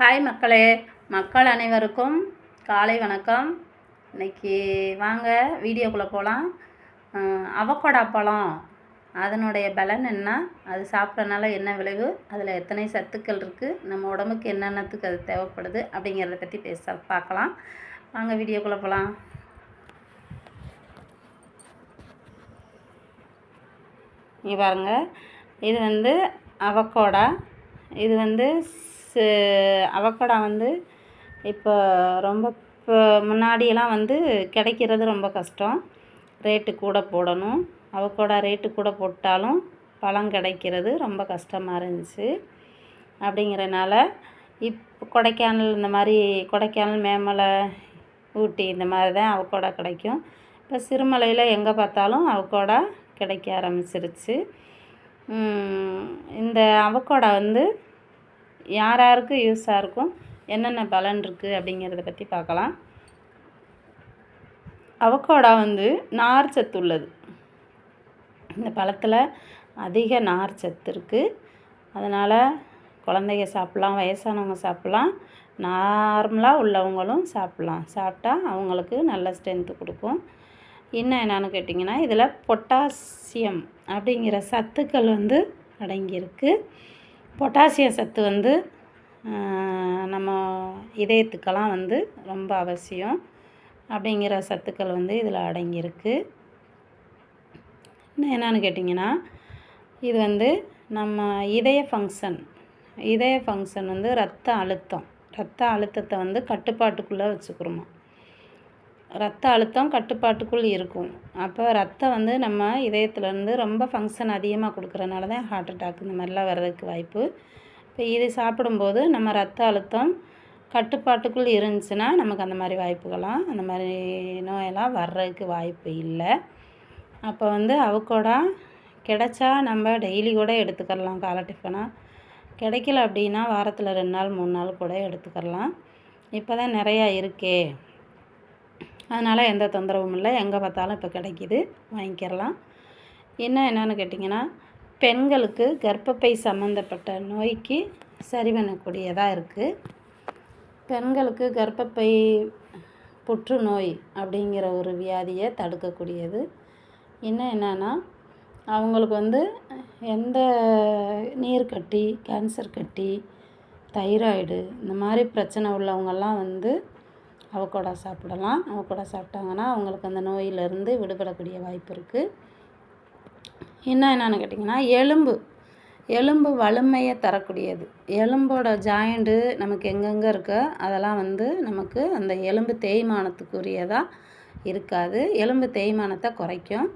Hi மக்களே மக்கள் அனைவருக்கும் காலை வணக்கம். இன்னைக்கு வாங்க வீடியோக்குள்ளே போகலாம் அவக்கோடா பழம். அதனுடைய பலன் என்ன? அது சாப்பிட்றனால என்ன விளைவு? அதில் எத்தனை சத்துக்கள் இருக்குது நம்ம உடம்புக்கு என்னென்னத்துக்கு அது தேவைப்படுது அப்படிங்கிறத பற்றி பேச பார்க்கலாம். வாங்க வீடியோக்குள்ளே போகலாம் இங்கே பாருங்கள் இது வந்து அவக்கோடா. இது வந்து அவக்கோடா வந்து இப்போ ரொம்ப இப்போ முன்னாடியெல்லாம் வந்து கிடைக்கிறது ரொம்ப கஷ்டம். ரேட்டு கூட போடணும். அவக்கோடா ரேட்டு கூட போட்டாலும் பழம் கிடைக்கிறது ரொம்ப கஷ்டமாக இருந்துச்சு. அப்படிங்கிறனால இப்போ கொடைக்கானல் இந்த மாதிரி கொடைக்கானல் மேமலை ஊட்டி இந்த மாதிரி தான் அவக்கோடா கிடைக்கும். இப்போ சிறுமலையில் எங்கே பார்த்தாலும் அவக்கோடா கிடைக்க ஆரம்பிச்சிருச்சு. இந்த அவக்கோடா வந்து யார் யாருக்கு யூஸாக இருக்கும் என்னென்ன பலன் இருக்குது அப்படிங்கிறத பற்றி பார்க்கலாம். அவக்கோடா வந்து நார் சத்து உள்ளது. இந்த பழத்தில் அதிக நார் சத்து இருக்குது அதனால் குழந்தைங்க சாப்பிட்லாம் வயசானவங்க சாப்பிட்லாம் நார்மலாக உள்ளவங்களும் சாப்பிட்லாம். சாப்பிட்டா அவங்களுக்கு நல்ல ஸ்ட்ரென்த்து கொடுக்கும். இன்னும் என்னென்னு கேட்டிங்கன்னா இதில் பொட்டாசியம் அப்படிங்கிற சத்துக்கள் வந்து அடங்கியிருக்கு. பொட்டாசியம் சத்து வந்து நம்ம இதயத்துக்கெல்லாம் வந்து ரொம்ப அவசியம். அப்படிங்கிற சத்துக்கள் வந்து இதில் அடங்கியிருக்கு. இன்னும் என்னென்னு கேட்டிங்கன்னா இது வந்து நம்ம இதய ஃபங்க்ஷன் இதய ஃபங்க்ஷன் வந்து ரத்த அழுத்தம். ரத்த அழுத்தத்தை வந்து கட்டுப்பாட்டுக்குள்ளே வச்சுக்கிறோமா. ரத்த அழுத்தம் கட்டுப்பாட்டுக்குள் இருக்கும். அப்போ ரத்தம் வந்து நம்ம இதயத்துலேருந்து ரொம்ப ஃபங்க்ஷன் அதிகமாக கொடுக்குறனால தான் ஹார்ட் அட்டாக் இந்த மாதிரிலாம் வர்றதுக்கு வாய்ப்பு. இப்போ இது சாப்பிடும்போது நம்ம ரத்த அழுத்தம் கட்டுப்பாட்டுக்குள் இருந்துச்சுன்னா நமக்கு அந்த மாதிரி வாய்ப்புகள்லாம் அந்த மாதிரி நோயெல்லாம் வர்றதுக்கு வாய்ப்பு இல்லை. அப்போ வந்து அவக்கோடா கிடைச்சா நம்ம டெய்லி கூட எடுத்துக்கலாம் காலை டிஃபனாக கிடைக்கல அப்படின்னா வாரத்தில் ரெண்டு நாள் மூணு நாள் கூட எடுத்துக்கலாம் இப்போ தான் நிறையா இருக்கே. அதனால் எந்த தொந்தரவும் இல்லை. எங்கே பார்த்தாலும் இப்போ கிடைக்கிது. வாங்கிக்கிறலாம். என்ன என்னென்னு கேட்டிங்கன்னா பெண்களுக்கு கர்ப்பப்பை சம்மந்தப்பட்ட நோய்க்கு சரி பண்ணக்கூடியதாக இருக்குது பெண்களுக்கு கர்ப்பப்பை புற்றுநோய் அப்படிங்கிற ஒரு வியாதியை தடுக்கக்கூடியது. இன்னும் என்னென்னா அவங்களுக்கு வந்து எந்த நீர் கட்டி கேன்சர் கட்டி தைராய்டு இந்த மாதிரி பிரச்சனை உள்ளவங்கெல்லாம் வந்து அவக்கோடா சாப்பிடலாம். அவக்கோடா சாப்பிட்டாங்கன்னா அவங்களுக்கு அந்த நோயிலிருந்து விடுபடக்கூடிய வாய்ப்பு இருக்குது இன்னும் என்னென்னு கேட்டிங்கன்னா எலும்பு. எலும்பு வலிமையை தரக்கூடியது. எலும்போட ஜாயிண்ட்டு நமக்கு எங்கெங்கே இருக்கோ அதெல்லாம் வந்து நமக்கு அந்த எலும்பு தேய்மானத்துக்குரியதாக இருக்காது. எலும்பு தேய்மானத்தை குறைக்கும்.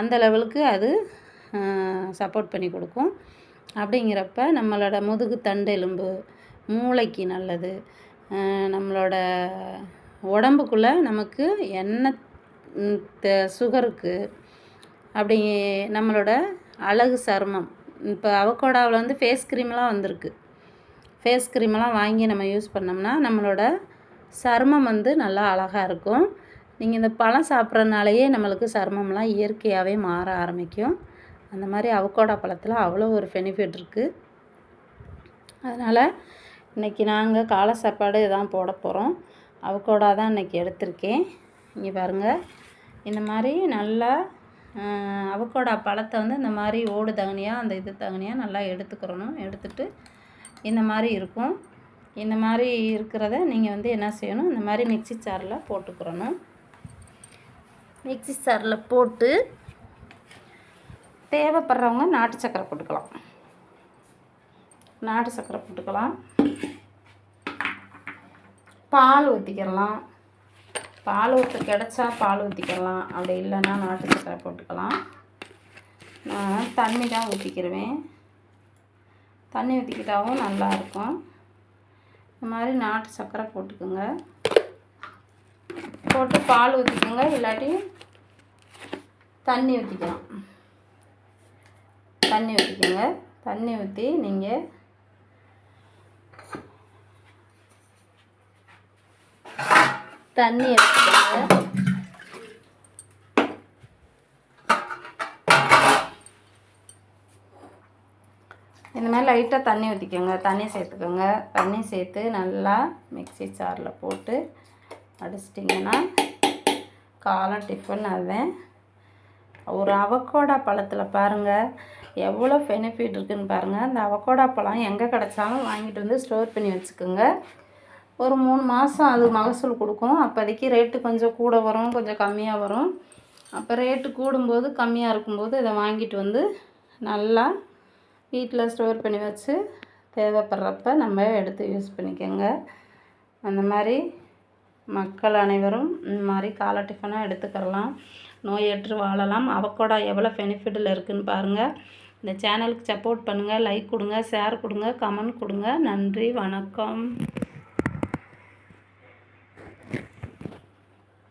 அந்த லெவலுக்கு அது சப்போர்ட் பண்ணி கொடுக்கும். அப்படிங்கிறப்ப நம்மளோட முதுகு தண்டு எலும்பு மூளைக்கு நல்லது. நம்மளோட உடம்புக்குள்ளே நமக்கு என்ன தே சுகருக்கு அப்படி நம்மளோட அழகு சருமம். இப்போ அவகோடாவில் வந்து ஃபேஸ் க்ரீம்லாம் வந்திருக்கு. ஃபேஸ் க்ரீமெல்லாம் வாங்கி நம்ம யூஸ் பண்ணோம்னா நம்மளோட சருமம் வந்து நல்லா அழகாக இருக்கும். நீங்கள் இந்த பழம் சாப்பிட்றதுனாலேயே நம்மளுக்கு சருமம்லாம் இயற்கையாகவே மாற ஆரம்பிக்கும். அந்த மாதிரி அவகோடா பழத்தில் அவ்வளோ ஒரு பெனிஃபிட் இருக்குது அதனால் இன்றைக்கி நாங்கள் காலை சாப்பாடு இதான் போட போகிறோம் அவக்கோடா தான் இன்றைக்கி எடுத்திருக்கேன். இங்கே பாருங்கள் இந்த மாதிரி நல்லா அவக்கோடா பழத்தை வந்து இந்த மாதிரி ஓடு தகனியாக அந்த இது தகனியாக நல்லா எடுத்துக்கிறணும். எடுத்துட்டு இந்த மாதிரி இருக்கும். இந்த மாதிரி இருக்கிறத நீங்கள் வந்து என்ன செய்யணும்? இந்த மாதிரி மிக்ஸி சாரில் போட்டுக்கிறணும். மிக்ஸி சாரில் போட்டு தேவைப்படுறவங்க நாட்டு சக்கரை போட்டுக்கலாம். நாட்டு சக்கரை போட்டுக்கலாம். பால் ஊற்றிக்கிறலாம் பால் ஊற்ற கிடச்சா பால் ஊற்றிக்கலாம் அப்படி இல்லைன்னா நாட்டு சக்கரை போட்டுக்கலாம். நான் தண்ணி தான் ஊற்றிக்கிடுவேன் தண்ணி ஊற்றிக்கிட்டாவும் நல்லாயிருக்கும் இந்த மாதிரி நாட்டு சக்கரை போட்டுக்கோங்க. போட்டு பால் ஊற்றிக்கோங்க இல்லாட்டி தண்ணி ஊற்றிக்கலாம் தண்ணி ஊற்றிக்கோங்க தண்ணி ஊற்றி நீங்கள் தண்ணி எடுத்துக்கோங்க. இந்த மாதிரி லைட்டாக தண்ணி ஊற்றிக்கோங்க. தண்ணி சேர்த்துக்கோங்க. தண்ணி சேர்த்து நல்லா மிக்ஸி சாரில் போட்டு அடிச்சிட்டிங்கன்னா காலம் டிஃபன் ஆவேன் ஒரு அவக்கோடா பழத்தில் பாருங்கள் எவ்வளோ பெனிஃபிட் இருக்குதுன்னு பாருங்கள் அந்த அவக்கோடா பழம் எங்கே கிடச்சாலும் வாங்கிட்டு வந்து ஸ்டோர் பண்ணி வச்சுக்கோங்க. ஒரு மூணு மாதம் அது மகசூல் கொடுக்கும். அப்போதைக்கு ரேட்டு கொஞ்சம் கூட வரும் கொஞ்சம் கம்மியாக வரும். அப்போ ரேட்டு கூடும்போது கம்மியாக இருக்கும்போது இதை வாங்கிட்டு வந்து நல்லா வீட்டில் ஸ்டோர் பண்ணி வச்சு தேவைப்படுறப்ப நம்ம எடுத்து யூஸ் பண்ணிக்கோங்க. அந்த மாதிரி மக்கள் அனைவரும் இந்த மாதிரி காலை டிஃபனாக எடுத்துக்கிறலாம். நோயற்று வாழலாம். அவக்கோடா எவ்வளோ பெனிஃபிட்டில் இருக்குதுன்னு பாருங்கள் இந்த சேனலுக்கு சப்போர்ட் பண்ணுங்கள் லைக் கொடுங்க ஷேர் கொடுங்க கமெண்ட் கொடுங்க. நன்றி வணக்கம்.